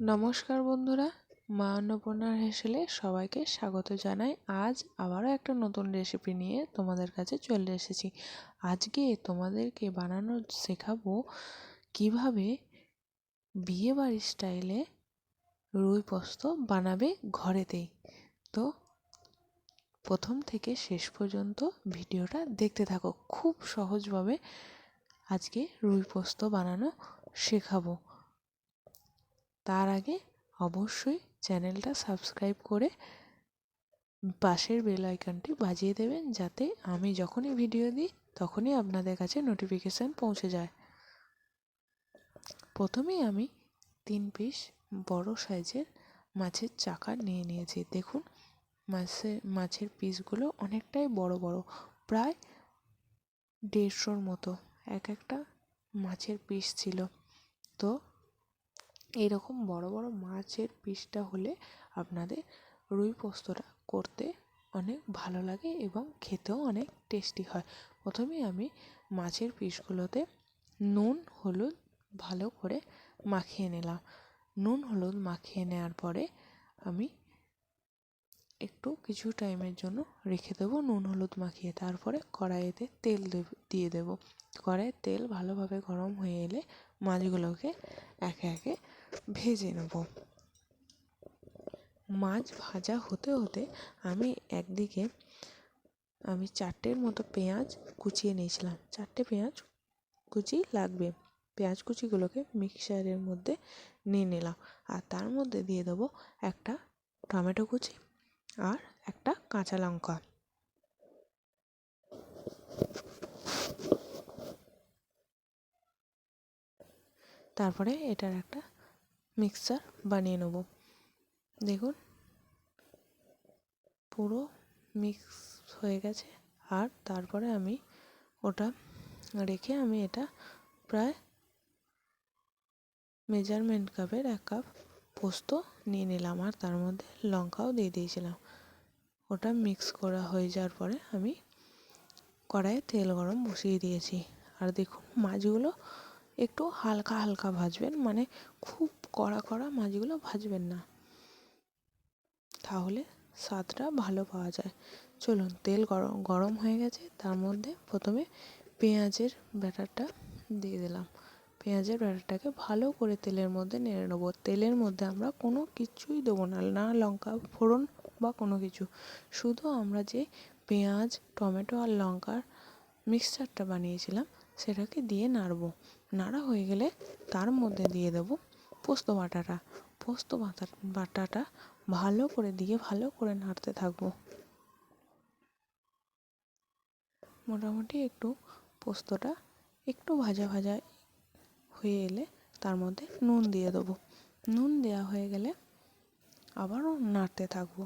নমস্কার বন্ধুরা মা অন্নপূর্ণার হেসেলে সবাইকে স্বাগত জানাই। আজ আবারও একটা নতুন রেসিপি নিয়ে তোমাদের কাছে চলে এসেছি। আজকে তোমাদেরকে বানানো শেখাবো কীভাবে বিয়েবাড়ির স্টাইলে রুই পোস্ত বানাবে ঘরেতেই। তো প্রথম থেকে শেষ পর্যন্ত ভিডিওটা দেখতে থাকো। খুব সহজভাবে আজকে রুই পোস্ত বানানো শেখাবো। তার আগে অবশ্যই চ্যানেলটা সাবস্ক্রাইব করে পাশের বেল আইকনটি বাজিয়ে দেবেন যাতে আমি যখনই ভিডিও দিই তখনই আপনাদের কাছে নোটিফিকেশান পৌঁছে যায়। প্রথমেই আমি তিন পিস বড় সাইজের মাছের চাকা নিয়ে নিয়েছি। দেখুন মাছের মাছের পিসগুলো অনেকটাই বড় বড়, প্রায় দেড়শোর মতো। এক একটা মাছের পিস ছিল। তো এইরকম বড় বড় মাছের পিসটা হলে আপনাদের রুই পোস্তটা করতে অনেক ভালো লাগে এবং খেতেও অনেক টেস্টি হয়। প্রথমে আমি মাছের পিসগুলোতে নুন, হলুদ ভালো করে মাখিয়ে নিলাম। নুন, হলুদ মাখিয়ে নেওয়ার পরে আমি একটু কিছু টাইমের জন্য রেখে দেবো নুন, হলুদ মাখিয়ে। তারপরে কড়াইতে তেল দিয়ে দেবো। কড়াইয়ের তেল ভালোভাবে গরম হয়ে এলে মাছগুলোকে একে একে ভেজে নেব। মাছ ভাজা হতে হতে আমি একদিকে আমি চারটের মতো পেঁয়াজ কুচিয়ে নিয়েছিলাম। চারটে পেঁয়াজ কুচি লাগবে। পেঁয়াজ কুচিগুলোকে মিক্সারের মধ্যে নিয়ে নিলাম। আর তার মধ্যে দিয়ে দেবো একটা টমেটো কুচি আর একটা কাঁচা লঙ্কা। তারপরে এটার একটা মিক্সচার বানিয়ে নেব। দেখুন, পুরো মিক্স হয়ে গেছে। আর তারপরে আমি ওটা রেখে আমি এটা প্রায় মেজারমেন্ট কাপের এক কাপ পোস্ত নিয়ে নিলাম। আর তার মধ্যে লঙ্কাও দিয়ে দিয়েছিলাম। ওটা মিক্স করা হয়ে যাওয়ার পরে আমি কড়াইয়ে তেল গরম বসিয়ে দিয়েছি। আর দেখুন, মাছগুলো একটু হালকা হালকা ভাজবেন মানে খুব কড়া কড়া মাছগুলো ভাজবেন না। তাহলে স্বাদটা ভালো পাওয়া যায়। চলুন, তেল গরম গরম হয়ে গেছে। তার মধ্যে প্রথমে পেঁয়াজের ব্যাটারটা দিয়ে দিলাম। পেঁয়াজের ব্যাটারটাকে ভালো করে তেলের মধ্যে নেড়ে নেব। তেলের মধ্যে আমরা কোনো কিছুই দেবো না না লঙ্কা ফোড়ন বা কোনো কিছু। শুধু আমরা যে পেঁয়াজ, টমেটো আর লঙ্কার মিক্সচারটা বানিয়েছিলাম, সেটাকে দিয়ে নাড়বো। নাড়া হয়ে গেলে তার মধ্যে দিয়ে দেবো পোস্ত বাটাটা। পোস্ত বাটা, বাটাটা ভালো করে দিয়ে ভালো করে নাড়তে থাকব। মোটামুটি একটু পোস্তটা একটু ভাজা ভাজা হয়ে এলে তার মধ্যে নুন দিয়ে দেবো। নুন দেওয়া হয়ে গেলে আবারও নাড়তে থাকব।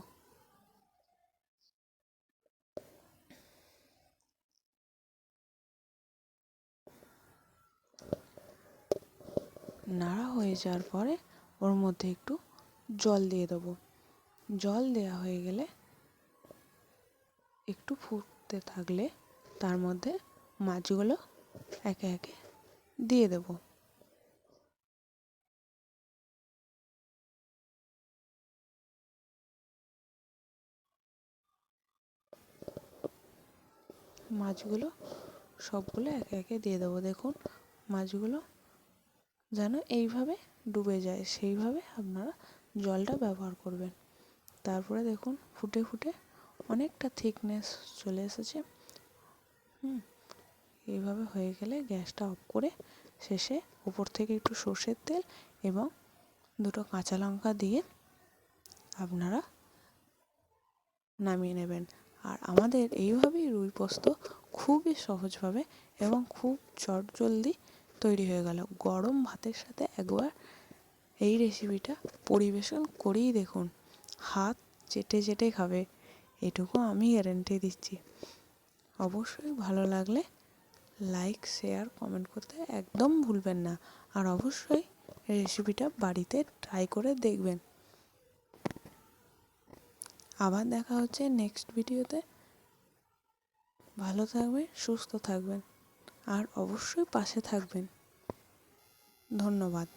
নাড়া হয়ে যাওয়ার পরে ওর মধ্যে একটু জল দিয়ে দেবো। জল দেওয়া হয়ে গেলে একটু ফুটতে থাকলে তার মধ্যে মাছগুলো একে একে দিয়ে দেব। মাছগুলো সবগুলো একে একে দিয়ে দেবো। দেখুন, মাছগুলো যেন এইভাবে ডুবে যায়। সেইভাবে আপনারা জলটা ব্যবহার করবেন। তারপরে দেখুন, ফুটে ফুটে অনেকটা থিকনেস চলে এসেছে। হুম, এইভাবে হয়ে গেলে গ্যাসটা অফ করে শেষে উপর থেকে একটু সর্ষের তেল এবং দুটো কাঁচা লঙ্কা দিয়ে আপনারা নামিয়ে নেবেন। আর আমাদের এইভাবেই রুই পোস্ত খুবই সহজভাবে এবং খুব চটজলদি তৈরি হয়ে গেল। গরম ভাতের সাথে একবার এই রেসিপিটা পরিবেশন করেই দেখুন। হাত চেটে চেটে খাবে। এটুকু আমি গ্যারেন্টি দিচ্ছি। অবশ্যই ভালো লাগলে লাইক শেয়ার কমেন্ট করতে একদম ভুলবেন না। আর অবশ্যই রেসিপিটা বাড়িতে ট্রাই করে দেখবেন। আবার দেখা হচ্ছে নেক্সট ভিডিওতে ভালো থাকবেন, সুস্থ থাকবেন। আর অবশ্যই পাশে থাকবেন। ধন্যবাদ।